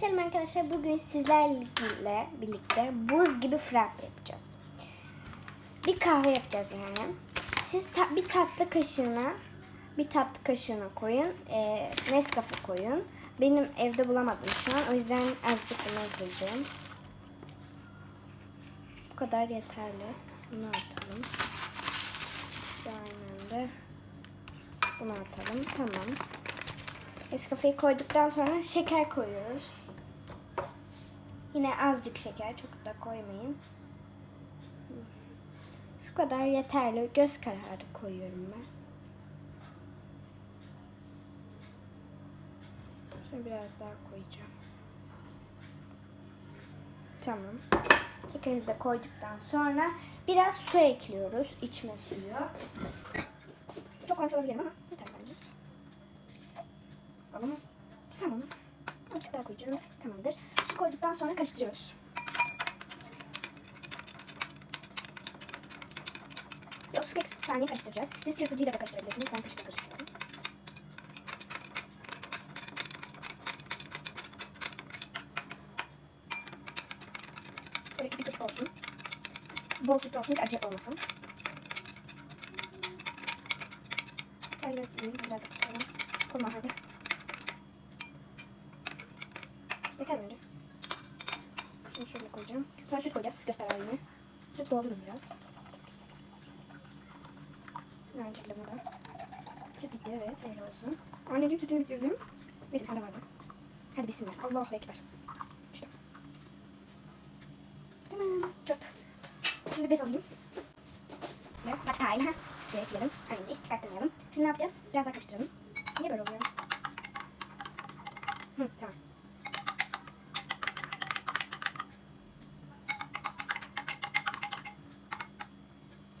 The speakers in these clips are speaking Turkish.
Selam arkadaşlar. Bugün sizlerle birlikte buz gibi frappe yapacağız. Bir kahve yapacağız yani. Siz ta- bir tatlı kaşığına bir tatlı kaşığına koyun. E, Nescafe koyun. Benim evde bulamadım şu an. O yüzden azıcık bunu koyacağım. Bu kadar yeterli. Bunu atalım. Aynen de bunu atalım. Tamam. Nescafe'yi koyduktan sonra şeker koyuyoruz. Yine azıcık şeker, çok da koymayın. Şu kadar yeterli. Göz kararı koyuyorum ben. Şöyle biraz daha koyacağım. Tamam. Şekerimizi de koyduktan sonra biraz su ekliyoruz. içme suyu. Çok koymuş olabilirim ama. Ama tamam. Daha koyacağım. Tamamdır. Su koyduktan sonra karıştırıyoruz. Bir 30-40 saniye karıştıracağız. Siz çırpıcıyla da karıştırabilirsiniz. Ben kaşıkla karıştırıyorum. Şöyle bir köpük olsun. Bol süt olsun ki acı olmasın. De biraz koyalım. Koyma hadi. Yeter bence. Şimdi şöyle koyacağım. Sonra süt koyacağız. Göster halini. Süt doldurun biraz. Aynı şekilde burada. Süt bitti evet. Öyle olsun. Anneciğim sütünü bitirdim. Neyse bir tane vardı. Hadi bismillah. Allahu Ekber. Şu. Tamam. Çöp. Şimdi bez alayım. Ve battaniye. Şuraya ekleyelim. Annem de hiç çıkartmayalım. Şimdi ne yapacağız? Biraz daha karıştıralım. Niye böyle oluyor? Hı, tamam.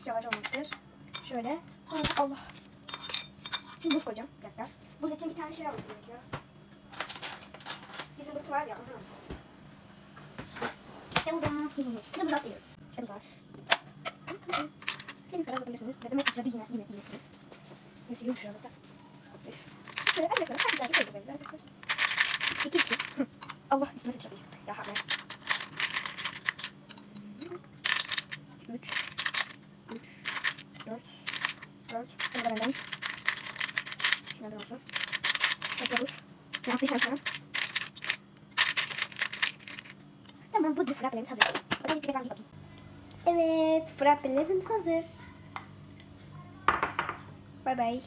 Yavaş olmamıştır. Şöyle. Sonra Allah. Şimdi buz koyacağım. Bir dakika. Buz için bir tane şey alması gerekiyor. Bizim buz var ya. alacağım. İşte bu da. Şimdi buz atlıyorum. İşte buz var. Senin kadar alabilirsiniz. Dedim sıçradı yine. Yine yine. Neyse yumuşuyor. Üf. Şöyle az yakın. Az güzel bir yapacağız arkadaşlar. 4. Bunu da benden. Şuna bir olsun. Yapıyoruz. Ne yaptıysam sana. Tamam buzlu frappelerimiz hazır. Hadi bir ben bir bakayım. Evet frappelerimiz hazır. Bay bay.